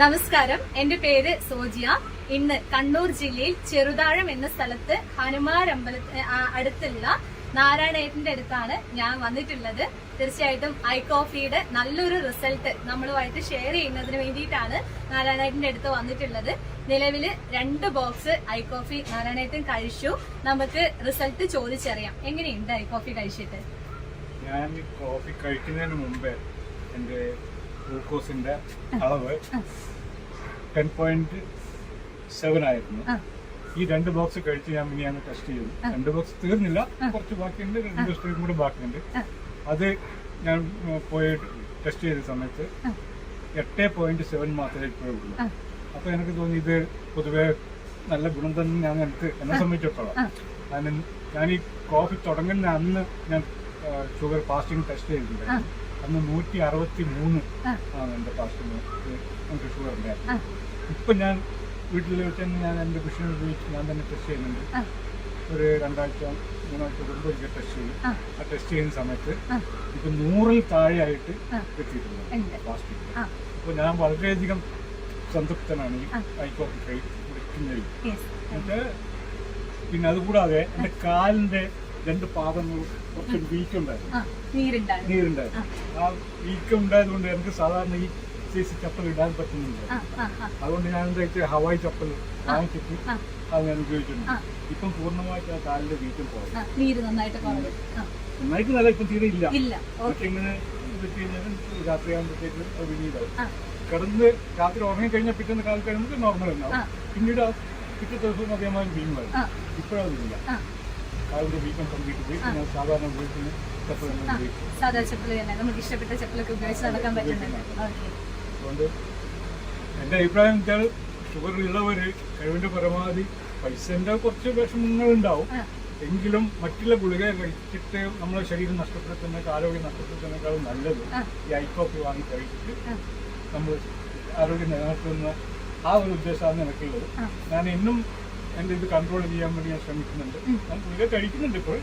നമസ്കാരം. എന്റെ പേര് സോജിയ. ഇന്ന് കണ്ണൂർ ജില്ലയിൽ ചെറുതാഴം എന്ന സ്ഥലത്ത് ഹനുമാരമ്പല അമ്പലത്തിന് അടുത്തുള്ള നാരായണേട്ടന്റെ അടുത്താണ് ഞാൻ വന്നിട്ടുള്ളത്. തീർച്ചയായിട്ടും ഐ കോഫിയുടെ നല്ലൊരു റിസൾട്ട് നമ്മളുമായിട്ട് ഷെയർ ചെയ്യുന്നതിന് വേണ്ടിയിട്ടാണ് നാരായണേട്ടന്റെ അടുത്ത് വന്നിട്ടുള്ളത്. നിലവിൽ രണ്ട് ബോക്സ് ഐ കോഫി നാരായണേട്ടൻ കഴിച്ചു. നമുക്ക് റിസൾട്ട് ചോദിച്ചറിയാം. എങ്ങനെയുണ്ട് ഐ കോഫി കഴിച്ചിട്ട്? ഞാൻ കോഫി കഴിക്കുന്നതിന് മുമ്പേ എന്റെ ഗ്ലൂക്കോസിന്റെ അളവ് ടെൻ പോയിന്റ് സെവൻ ആയിരുന്നു. ഈ രണ്ട് ബോക്സ് കഴിച്ച് ഞാൻ മിനിയാന്ന് ടെസ്റ്റ് ചെയ്തു രണ്ട് ബോക്സ് തീർന്നില്ല. കുറച്ച് ബാക്കിയുണ്ട് രണ്ട് ദിവസത്തേക്കും കൂടെ ബാക്കിയുണ്ട്. അത് ഞാൻ പോയി ടെസ്റ്റ് ചെയ്ത സമയത്ത്. എട്ട് പോയിന്റ് സെവൻ മാത്രമേ ഇപ്പോഴും ഉള്ളൂ. അപ്പൊ എനിക്ക് തോന്നി ഇത് പൊതുവെ നല്ല ഗുണം തന്നെ ഞാൻ എനിക്ക് എന്നെ സംബന്ധിച്ചിടത്തോളം. കാരണം ഞാൻ ഈ കോഫി തുടങ്ങുന്ന അന്ന് ഞാൻ ഷുഗർ ഫാസ്റ്റിംഗ് ടെസ്റ്റ് ചെയ്തിട്ടുണ്ടായിരുന്നു. അന്ന് നൂറ്റി അറുപത്തി മൂന്ന്. ആണ് എന്റെ ഫാസ്റ്റിംഗ് എനിക്ക് ഷുഗർ. ഉണ്ടായിരുന്നു ഇപ്പൊ ഞാൻ വീട്ടിൽ വെച്ച് തന്നെ ഞാൻ എന്റെ മെഷീൻ ഉപയോഗിച്ച് ഞാൻ തന്നെ ടെസ്റ്റ് ചെയ്യുന്നുണ്ട് ഒരു രണ്ടാഴ്ച മൂന്നാഴ്ച കൂടുമ്പോൾ ഒരിക്കൽ ടെസ്റ്റ് ചെയ്യും ആ. ടെസ്റ്റ് ചെയ്യുന്ന സമയത്ത്. ഇപ്പൊ നൂറിൽ താഴെയായിട്ട് ആയിട്ട് എത്തിയിട്ടുണ്ട് ആ അപ്പോൾ ഞാൻ വളരെയധികം സംതൃപ്തനാണ് ഈ ആ. ഐക്കോഫി കൈ യെസ് എന്നിട്ട് പിന്നെ അതുകൂടാതെ എന്റെ കാലിന്റെ രണ്ട് പാദങ്ങളും കുറച്ച് വീക്ക് ഉണ്ടായിരുന്നു ആ നീരുണ്ടായിരുന്നു. ആ. വീക്ക് ഉണ്ടായത് കൊണ്ട് എനിക്ക് സാധാരണ ഈ സൈസ് ചപ്പൽ ഇടാൻ പറ്റുന്നില്ല. അതുകൊണ്ട് ഞാൻ എന്താ വെച്ചാൽ ഹവായി ചപ്പൽ വാങ്ങിച്ചിട്ട്. അത് ഞാൻ ഉപയോഗിച്ചിട്ടുണ്ട്. ഇപ്പം പൂർണമായിട്ട് ആ കാലിന്റെ വീക്കം പോയി ആ, നീര് നന്നായിട്ട് നല്ല ഇപ്പം തീരെ ഇല്ല. പക്ഷെ ഇങ്ങനെ പറ്റി കഴിഞ്ഞാൽ രാത്രിയാകുമ്പോഴത്തേക്ക് അത് ആ. കിടന്ന് രാത്രി ഉറങ്ങിക്കഴിഞ്ഞാൽ പിറ്റേന്ന് കാലത്ത് കഴിയുമ്പോൾ നോർമൽ. ഉണ്ടാവും പിന്നീട് പിറ്റേ ദിവസം അതേമാതിരി വീങ്ങുമായിരുന്നു ആ. ഇപ്പോഴതില്ല. സാധാ ചെപ്പൽ തന്നെ. നമുക്ക് ഇഷ്ടപ്പെട്ട ചെപ്പലൊക്കെ ഉപയോഗിച്ച് നടക്കാൻ പറ്റുന്നുണ്ട്. എന്റെ അഭിപ്രായം വെച്ചാൽ ഷുഗർ ഉള്ളവർ കഴിവിന്റെ പരമാവധി പൈസന്റെ കുറച്ച് വിഷമങ്ങൾ ഉണ്ടാവും എങ്കിലും മറ്റുള്ള ഗുളിക കഴിച്ചിട്ട് നമ്മളെ ശരീരം നഷ്ടപ്പെടുത്തുന്ന ആരോഗ്യം നഷ്ടപ്പെടുത്തുന്നതിനേക്കാളും നല്ലത്. ഈ ഐക്കോപ്പി വാങ്ങി കഴിച്ചിട്ട് നമ്മൾ ആരോഗ്യം നിലനിർത്തുന്ന ആ ഒരു ഉദ്ദേശമാണ് എനിക്കുള്ളത്. ഞാൻ ഇന്നും എന്റെ ഇത് കൺട്രോൾ ചെയ്യാൻ വേണ്ടി ഞാൻ ശ്രമിക്കുന്നുണ്ട്. ഞാൻ ഗുളിക കഴിക്കുന്നുണ്ട് ഇപ്പോൾ.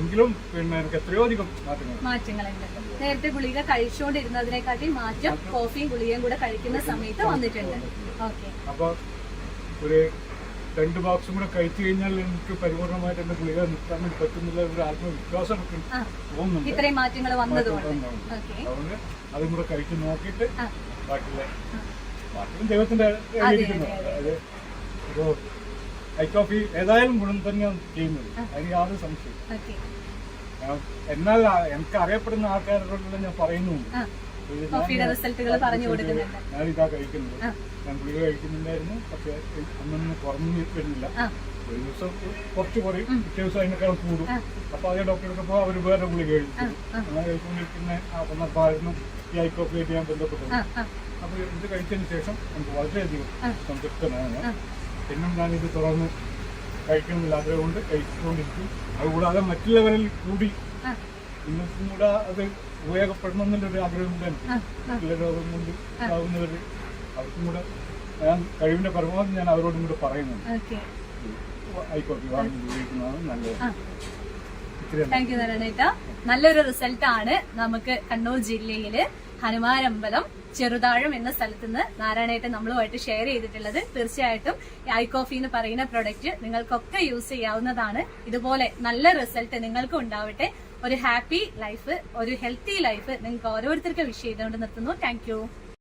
എങ്കിലും പിന്നെ എനിക്ക് എത്രയോ അധികം മാറ്റങ്ങൾ. മാറ്റങ്ങളുണ്ട്. നേരത്തെ ഗുളിക കഴിച്ചുകൊണ്ടിരുന്നതിനെക്കാട്ടി മാറ്റം കോഫിയും ഗുളികയും കൂടെ കഴിക്കുന്ന സമയത്ത് വന്നിട്ടുണ്ട്. ഓക്കെ. അപ്പോൾ ഒരു രണ്ട് ബോക്സും കൂടെ കഴിച്ചു കഴിഞ്ഞാൽ എനിക്ക് പരിപൂർണമായിട്ട് എന്റെ ഗുളിക നിർത്താൻ വേണ്ടി പറ്റുന്നില്ല ഒരു ആത്മവിശ്വാസം തോന്നുന്നുണ്ട്. ഇത്രയും മാറ്റങ്ങൾ വന്നതുകൊണ്ട്. അതുകൊണ്ട് അതും കൂടെ കഴിച്ച് നോക്കിയിട്ട് ബാക്കിയുള്ള. ബാക്കിയും ദൈവത്തിന്റെ അതെ, കയ്യിലിരിക്കുന്നു. അതെ, അതായത് ഇപ്പോൾ ഐ കോഫി ഏതായാലും ഗുണം തന്നെയാണ് ചെയ്യുന്നത് അതിന് യാതൊരു സംശയം എന്നാൽ എനിക്ക് അറിയപ്പെടുന്ന ആൾക്കാരോടെല്ലാം ഞാൻ പറയുന്നുണ്ട്. ഞാൻ- ഇതാ കഴിക്കുന്നത്. ഞാൻ ഗുളിക കഴിക്കുന്നുണ്ടായിരുന്നു. പക്ഷെ അന്നൊന്നും കുറഞ്ഞു വരുന്നില്ല. ഒരു ദിവസം കുറച്ച് കുറയും. പിറ്റേ ദിവസം അതിനേക്കാൾ കൂടും. അപ്പൊ അതേ ഡോക്ടറെ പോകാൻ അവർ വേറെ ഗുളിക ആ. അങ്ങനെ കഴിച്ചുകൊണ്ടിരിക്കുന്ന ആ സന്ദർഭമായിരുന്നു ഈ ഐക്കോഫിയായിട്ട് ഞാൻ ബന്ധപ്പെട്ടത്. അപ്പോൾ ഇത് കഴിച്ചതിന് ശേഷം എനിക്ക് വളരെയധികം. സംതൃപ്തനാണ്. ഞാൻ ഞാനിത് തുറന്ന് കഴിക്കണമെന്നില്ല. കൊണ്ട് കഴിച്ചുകൊണ്ടിരിക്കും. അതുകൂടാതെ മറ്റുള്ളവരിൽ കൂടി ഇന്നും കൂടെ അത് ഉപയോഗപ്പെടണം എന്നുള്ളൊരു ആഗ്രഹം ആ, മറ്റുള്ള രോഗം കൊണ്ട് ഉണ്ടാകുന്നവർ അവർക്കും കൂടെ ഞാൻ കഴിവിന്റെ പരമാവധി ഞാൻ അവരോടും കൂടെ പറയുന്നുണ്ട്. ആയിക്കോട്ടെ വാങ്ങി ഉപയോഗിക്കുന്നതാണ് നല്ലത്. താങ്ക് യു നല്ലൊരു റിസൾട്ട് ആണ് നമുക്ക് കണ്ണൂർ ജില്ലയിൽ ഹനുമാരമ്പലം ചെറുതാഴം എന്ന സ്ഥലത്ത് നിന്ന് നാരായണേട്ടൻ നമ്മളുമായിട്ട് ഷെയർ ചെയ്തിട്ടുള്ളത്. തീർച്ചയായിട്ടും ഐ കോഫി എന്ന് പറയുന്ന പ്രൊഡക്റ്റ് നിങ്ങൾക്കൊക്കെ യൂസ് ചെയ്യാവുന്നതാണ്. ഇതുപോലെ നല്ല റിസൾട്ട് നിങ്ങൾക്കും ഉണ്ടാവട്ടെ. ഒരു ഹാപ്പി ലൈഫ് ഒരു ഹെൽത്തി ലൈഫ് നിങ്ങൾക്ക് ഓരോരുത്തർക്കും വിഷ് ചെയ്തുകൊണ്ട് നിർത്തുന്നു. താങ്ക്